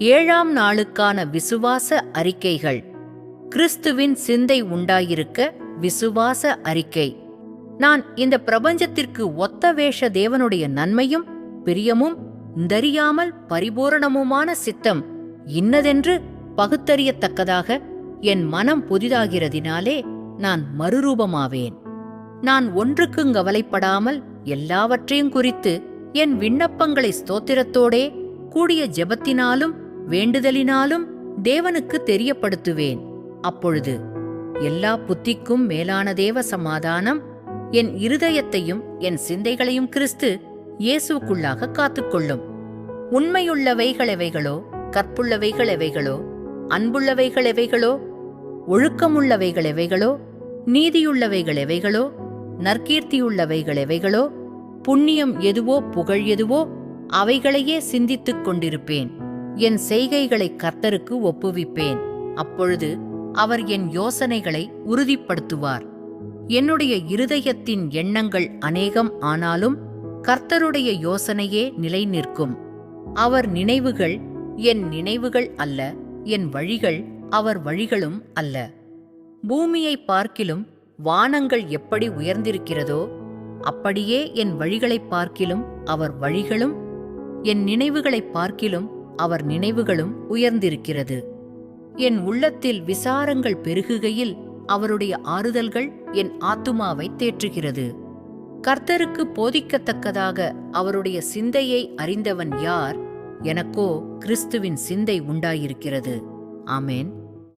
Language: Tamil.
ஏழாம் நாளுக்கான விசுவாச அறிக்கைகள். கிறிஸ்துவின் சிந்தை உண்டாயிருக்க விசுவாச அறிக்கை. நான் இந்த பிரபஞ்சத்திற்கு ஒத்த வேஷ தேவனுடைய நன்மையும் பிரியமும் தறியாமல் பரிபூரணமுமான சித்தம் இன்னதென்று பகுத்தறியத்தக்கதாக என் மனம் புதிதாகிறதினாலே நான் மறுரூபமாவேன். நான் ஒன்றுக்குங் கவலைப்படாமல் எல்லாவற்றையும் குறித்து என் விண்ணப்பங்களை ஸ்தோத்திரத்தோடே கூடிய ஜெபத்தினாலும் வேண்டுதலினாலும் தேவனுக்கு தெரியப்படுத்துவேன். அப்பொழுது எல்லா புத்திக்கும் மேலான தேவ சமாதானம் என் இருதயத்தையும் என் சிந்தைகளையும் கிறிஸ்து இயேசுக்குள்ளாக காத்துக்கொள்ளும். உண்மையுள்ளவைகள் எவைகளோ கற்புள்ளவைகள் எவைகளோ அன்புள்ளவைகள் எவைகளோ ஒழுக்கமுள்ளவைகள் எவைகளோ நீதியுள்ளவைகள் எவைகளோ நற்கீர்த்தியுள்ளவைகள் எவைகளோ புண்ணியம் எதுவோ புகழ் எதுவோ அவைகளையே சிந்தித்துக் கொண்டிருப்பேன். என் செய்கைகளை கர்த்தருக்கு ஒப்புவிப்பேன். அப்பொழுது அவர் என் யோசனைகளை உறுதிப்படுத்துவார். என்னுடைய இருதயத்தின் எண்ணங்கள் அநேகம் ஆனாலும் கர்த்தருடைய யோசனையே நிலை நிற்கும் அவர் நினைவுகள் என் நினைவுகள் அல்ல என் வழிகள் அவர் வழிகளும் அல்ல. பூமியை பார்க்கிலும் வானங்கள் எப்படி உயர்ந்திருக்கிறதோ அப்படியே என் வழிகளைப் பார்க்கிலும் அவர் வழிகளும் என் நினைவுகளைப் பார்க்கிலும் அவர் நினைவுகளும் உயர்ந்திருக்கிறது. என் உள்ளத்தில் விசாரங்கள் பெருகுகையில் அவருடைய ஆறுதல்கள் என் ஆத்துமாவை தேற்றுகிறது. கர்த்தருக்கு போதிக்கத்தக்கதாக அவருடைய சிந்தையை அறிந்தவன் யார்? எனக்கோ கிறிஸ்துவின் சிந்தை உண்டாயிருக்கிறது. ஆமேன்.